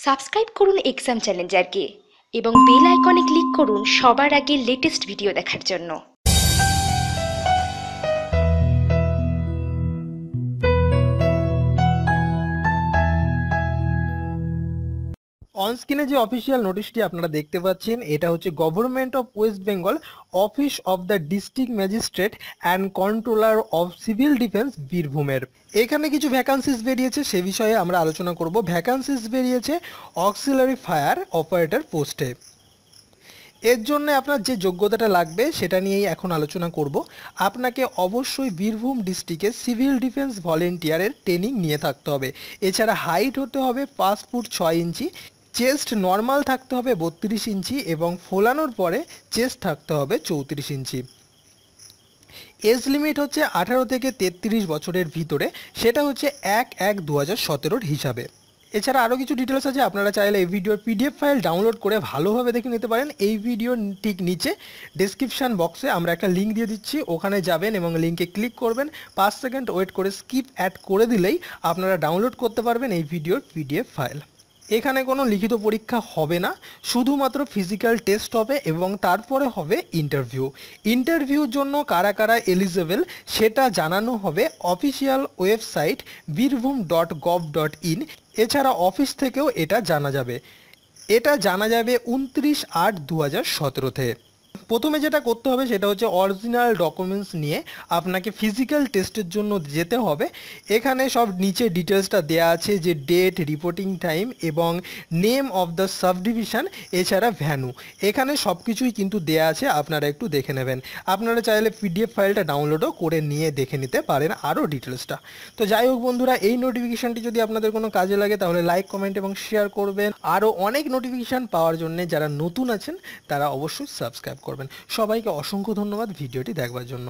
Subscribe করুন exam চ্যালেঞ্জারকে এবং bell আইকনে ক্লিক করুন সবার আগে লেটেস্ট ভিডিও দেখার জন্য। অনস্ক্রিনে যে অফিসিয়াল নোটিশটি আপনারা দেখতে পাচ্ছেন, এটা হচ্ছে government of West Bengal office of the district magistrate and controller of civil defence বীরভূমের এখানে কিছু ভ্যাকান্সিস বেরিয়েছে, সে বিষয়ে আমরা আলোচনা করব। ভ্যাকান্সিস বেরিয়েছে অক্সিলারি ফায়ার অপারেটর পোস্টে এর জন্য আপনার যে যোগ্যতাটা লাগবে, সেটা নিয়েই এখন আলোচনা করব। আপনাকে অবশ্যই বীরভূম ডিস্ট্রিক্টে সিভিল ডিফেন্স ভলেন্টিয়ারের ট্রেনিং নিয়ে থাকতে হবে। এছাড়া হাইট হতে হবে পাঁচ ফুট ছয় ইঞ্চি। চেস্ট নর্মাল থাকতে হবে বত্রিশ ইঞ্চি এবং ফোলানোর পরে চেস্ট থাকতে হবে চৌত্রিশ ইঞ্চি। এজ লিমিট হচ্ছে আঠারো থেকে তেত্রিশ বছরের ভিতরে, সেটা হচ্ছে এক এক দু হাজার সতেরোর হিসাবে। এছাড়া আরও কিছু ডিটেলস আছে, আপনারা চাইলে এই ভিডিওর পিডিএফ ফাইল ডাউনলোড করে ভালোভাবে দেখে নিতে পারেন। এই ভিডিওর ঠিক নিচে ডেসক্রিপশান বক্সে আমরা একটা লিঙ্ক দিয়ে দিচ্ছি, ওখানে যাবেন এবং লিঙ্কে ক্লিক করবেন। পাঁচ সেকেন্ড ওয়েট করে স্কিপ অ্যাড করে দিলেই আপনারা ডাউনলোড করতে পারবেন এই ভিডিওর পিডিএফ ফাইল এখানে কোনো লিখিত পরীক্ষা হবে না, শুধুমাত্র ফিজিক্যাল টেস্ট হবে এবং তারপরে হবে ইন্টারভিউ ইন্টারভিউর জন্য কারা কারা এলিজেবেল সেটা জানানো হবে official website Birbhum dot gov dot in. এছাড়া অফিস থেকেও এটা জানা যাবে। এটা জানা যাবে উনত্রিশ আট দু হাজার সতেরোতে। প্রথমে যেটা করতে হবে সেটা হচ্ছে অরিজিনাল ডকুমেন্টস নিয়ে আপনাকে ফিজিক্যাল টেস্টের জন্য যেতে হবে। এখানে সব নিচে ডিটেলসটা দেওয়া আছে যে ডেট রিপোর্টিং টাইম এবং name of the sub division এছাড়া ভ্যানু এখানে সব কিছুই কিন্তু দেওয়া আছে, আপনারা একটু দেখে নেবেন। আপনারা চাইলে পিডিএফ ফাইলটা ডাউনলোডও করে নিয়ে দেখে নিতে পারেন আরও ডিটেলসটা তো যাই হোক বন্ধুরা, এই নোটিফিকেশানটি যদি আপনাদের কোনো কাজে লাগে, তাহলে লাইক কমেন্ট এবং শেয়ার করবেন। আরও অনেক নোটিফিকেশান পাওয়ার জন্য যারা নতুন আছেন, তারা অবশ্যই সাবস্ক্রাইব করবেন। সবাইকে অসংখ্য ধন্যবাদ ভিডিওটি দেখবার জন্য।